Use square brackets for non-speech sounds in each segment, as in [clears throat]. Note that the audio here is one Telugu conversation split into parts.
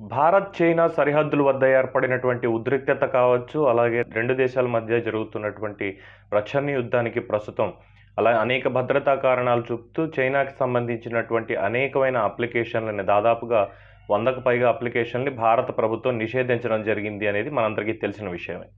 భారత్ చైనా సరిహద్దుల వద్ద ఏర్పడినటువంటి ఉద్రిక్తత కావచ్చు అలాగే రెండు దేశాల మధ్య జరుగుతున్నటువంటి రక్షణ యుద్ధానికి ప్రస్తుతం అలా అనేక భద్రతా కారణాలు చూపుతూ చైనాకి సంబంధించినటువంటి అనేకమైన అప్లికేషన్లని దాదాపుగా వందకు పైగా అప్లికేషన్ని భారత ప్రభుత్వం నిషేధించడం జరిగింది అనేది మనందరికీ తెలిసిన విషయమే.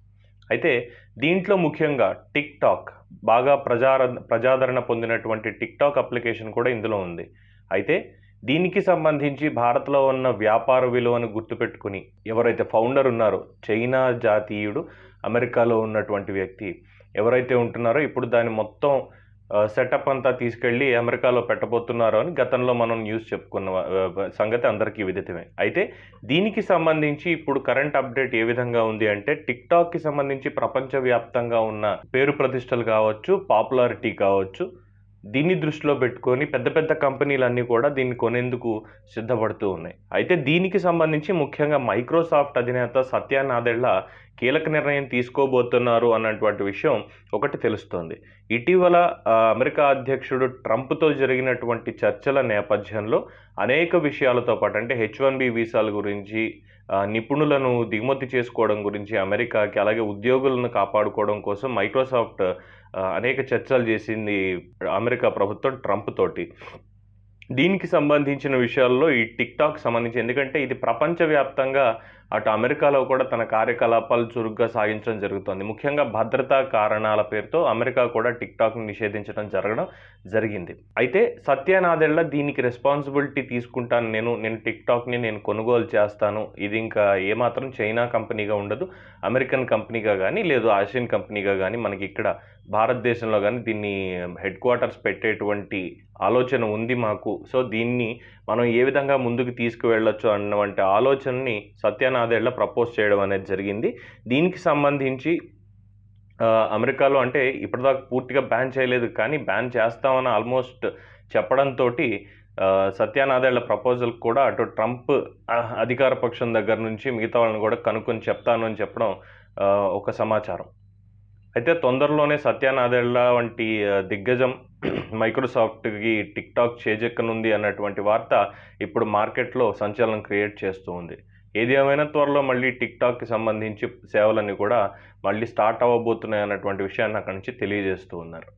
అయితే దీంట్లో ముఖ్యంగా టిక్ టాక్ బాగా ప్రజార ప్రజాదరణ పొందినటువంటి టిక్ టాక్ అప్లికేషన్ కూడా ఇందులో ఉంది. అయితే దీనికి సంబంధించి భారత్లో ఉన్న వ్యాపార విలువను గుర్తుపెట్టుకుని ఎవరైతే ఫౌండర్ ఉన్నారో చైనా జాతీయుడు అమెరికాలో ఉన్నటువంటి వ్యక్తి ఎవరైతే ఉంటున్నారో ఇప్పుడు దాని మొత్తం సెటప్ అంతా తీసుకెళ్ళి అమెరికాలో పెట్టబోతున్నారో అని గతంలో మనం న్యూస్ చెప్పుకున్న సంగతి అందరికీ విదితమే. అయితే దీనికి సంబంధించి ఇప్పుడు కరెంట్ అప్డేట్ ఏ విధంగా ఉంది అంటే టిక్ టాక్కి సంబంధించి ప్రపంచవ్యాప్తంగా ఉన్న పేరు ప్రతిష్టలు కావచ్చు పాపులారిటీ కావచ్చు దీన్ని దృష్టిలో పెట్టుకొని పెద్ద పెద్ద కంపెనీలన్నీ కూడా దీన్ని కొనేందుకు సిద్ధపడుతూ ఉన్నాయి. అయితే దీనికి సంబంధించి ముఖ్యంగా మైక్రోసాఫ్ట్ అధినేత సత్య నాదెళ్ళ కీలక నిర్ణయం తీసుకోబోతున్నారు అన్నటువంటి విషయం ఒకటి తెలుస్తోంది. ఇటీవల అమెరికా అధ్యక్షుడు ట్రంప్తో జరిగినటువంటి చర్చల నేపథ్యంలో అనేక విషయాలతో పాటు అంటే హెచ్ వన్ బి వీసాల గురించి నిపుణులను దిగుమతి చేసుకోవడం గురించి అమెరికాకి అలాగే ఉద్యోగులను కాపాడుకోవడం కోసం మైక్రోసాఫ్ట్ అనేక చర్చలు చేసింది అమెరికా ప్రభుత్వం ట్రంప్ తోటి. దీనికి సంబంధించిన విషయాల్లో ఈ టిక్టాక్ సంబంధించి ఎందుకంటే ఇది ప్రపంచవ్యాప్తంగా అటు అమెరికాలో కూడా తన కార్యకలాపాలు చురుగ్గా సాగించడం జరుగుతోంది. ముఖ్యంగా భద్రతా కారణాల పేరుతో అమెరికా కూడా టిక్ టాక్ని నిషేధించడం జరగడం జరిగింది. అయితే సత్యనాదెళ్ళ దీనికి రెస్పాన్సిబిలిటీ తీసుకుంటాను. నేను నేను టిక్ టాక్ని నేను కొనుగోలు చేస్తాను. ఇది ఇంకా ఏమాత్రం చైనా కంపెనీగా ఉండదు అమెరికన్ కంపెనీగా కానీ లేదు ఆసియన్ కంపెనీగా కానీ మనకి ఇక్కడ భారతదేశంలో కానీ దీన్ని హెడ్ క్వార్టర్స్ పెట్టేటువంటి ఆలోచన ఉంది మాకు. సో దీన్ని మనం ఏ విధంగా ముందుకు తీసుకువెళ్ళొచ్చు అన్నటువంటి ఆలోచనని సత్యనాదేళ్ళ ప్రపోజ్ చేయడం అనేది జరిగింది. దీనికి సంబంధించి అమెరికాలో అంటే ఇప్పటిదాకా పూర్తిగా బ్యాన్ చేయలేదు కానీ బ్యాన్ చేస్తామని ఆల్మోస్ట్ చెప్పడంతో సత్యానాదేళ్ళ ప్రపోజల్ కూడా అటు ట్రంప్ అధికార పక్షం దగ్గర నుంచి మిగతా వాళ్ళని కూడా కనుక్కొని చెప్తాను అని చెప్పడం ఒక సమాచారం. అయితే తొందరలోనే సత్యానాదేళ్ళ వంటి దిగ్గజం [clears throat] మైక్రోసాఫ్ట్కి టిక్ టాక్ చేజెక్కనుంది అన్నటువంటి వార్త ఇప్పుడు మార్కెట్లో సంచలనం క్రియేట్ చేస్తూ ఉంది. ఏది ఏమైనా త్వరలో మళ్ళీ టిక్ టాక్కి సంబంధించి సేవలన్నీ కూడా మళ్ళీ స్టార్ట్ అవ్వబోతున్నాయి అన్నటువంటి విషయాన్ని అక్కడి నుంచి తెలియజేస్తూ ఉన్నారు.